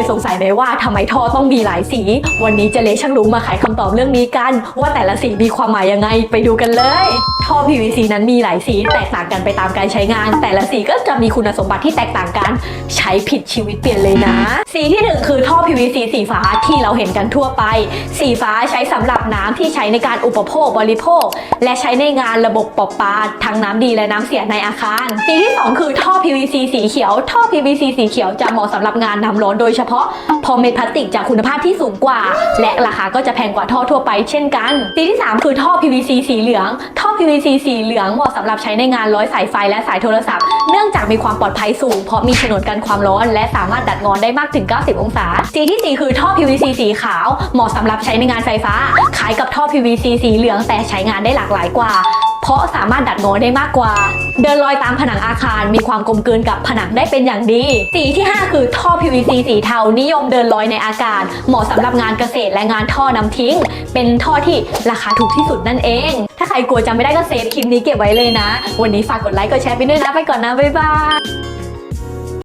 ยสงสัยไหมว่าทำไมท่อต้องมีหลายสี วันนี้เจเลช่างรู้มาไขคำตอบเรื่องนี้กัน ว่าแต่ละสีมีความหมายยังไงไปดูกันเลย ท่อ PVC นั้นมีหลายสีแตกต่างกันไปตามการใช้งาน แต่ละสีก็จะมีคุณสมบัติที่แตกต่างกัน ใช้ผิดชีวิตเปลี่ยนเลยนะ สีที่หนึ่งคือท่อ PVC สีฟ้าที่เราเห็นกันทั่วไป สีฟ้าใช้สำหรับน้ำที่ใช้ในการอุปโภคบริโภค และใช้ในงานระบบปปาทั้งน้ำดีและน้ำเสียในอาคาร สีที่สองคือท่อ PVC สีเขียว ท่อ PVC สีเขียวจะเหมาะสำหรับงานน้ำร้อนโดยเฉพาะพอเม็ดพลาสติกจากคุณภาพที่สูงกว่า และราคาก็จะแพงกว่าท่อทั่วไปเช่นกันสีที่ 3 คือท่อ PVC สีเหลือง ท่อ PVC สีเหลืองเหมาะสำหรับใช้ในงานร้อยสายไฟและสายโทรศัพท์ เนื่องจากมีความปลอดภัยสูง เพราะมีฉนวนกันความร้อน และสามารถดัดงอนได้มากถึง 90 องศา สีที่ 4 คือท่อ PVC สีขาว เหมาะสำหรับใช้ในงานไฟฟ้า คล้ายกับท่อ PVC สีเหลืองแต่ใช้งานได้หลากหลายกว่า เพราะสามารถดัดงอได้มากกว่า เดินลอยตามผนังอาคารมีความกลมกลืนกับผนังได้เป็นอย่างดี สีที่ 5 คือท่อ PVC สีเทานิยมเดินลอยในอากาศ เหมาะสำหรับงานเกษตรและงานท่อนำทิ้ง เป็นท่อที่ราคาถูกที่สุดนั่นเอง ถ้าใครกลัวจำไม่ได้ก็เซฟคลิปนี้เก็บไว้เลยนะ วันนี้ฝากกดไลค์กดแชร์ไปด้วยนะไปก่อนนะบ๊ายบาย